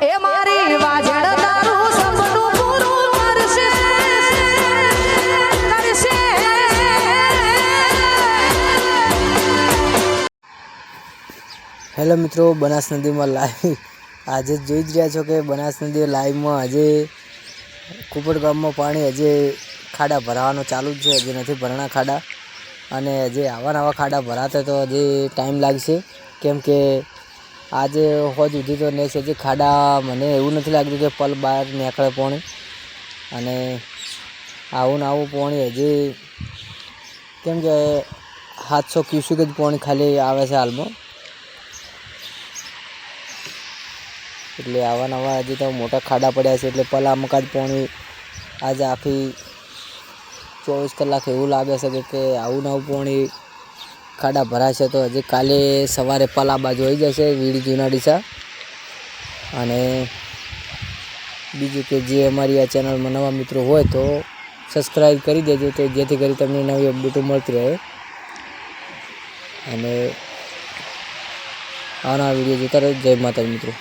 Hello મિત્રો, બનાસ નદીમાં live આજે જોઈ જ રહ્યા છો કે બનાસ નદી લાઈવમાં આજે કુપડ ગામમાં પાણી હજી ખાડા ભરાવાનું ચાલુ જ છે. હજી નથી ભરાણા ખાડા. અને હજી આવા નવા ખાડા ભરાતા તો હજી ટાઈમ લાગશે. કેમ કે આજે હોજ સુધી તો નહીં છે હજી ખાડા મને એવું નથી લાગતું કે પલ બહાર નીકળે પાણી. અને આવું ને આવું પાણી હજી કેમ કે સાતસો ક્યુસેક જ પાણી ખાલી આવે છે હાલમાં. એટલે આવા નવા હજી તો મોટા ખાડા પડ્યા છે, એટલે પલામક જ પાણી આજે આખી ચોવીસ કલાક એવું લાગે છે કે આવું નવું પાણી ખાડા ભરાશે તો હજી કાલે સવારે પલા બાજુ આવી જશે વીડી જૂના ડીસા. અને બીજું કે જે અમારી આ ચેનલમાં નવા મિત્રો હોય તો સબસ્ક્રાઈબ કરી દેજો તો જેથી કરી તમને નવી અપડેટો મળતી રહે. અને આના વીડિયો જોતા રહે જય માતાજી મિત્રો.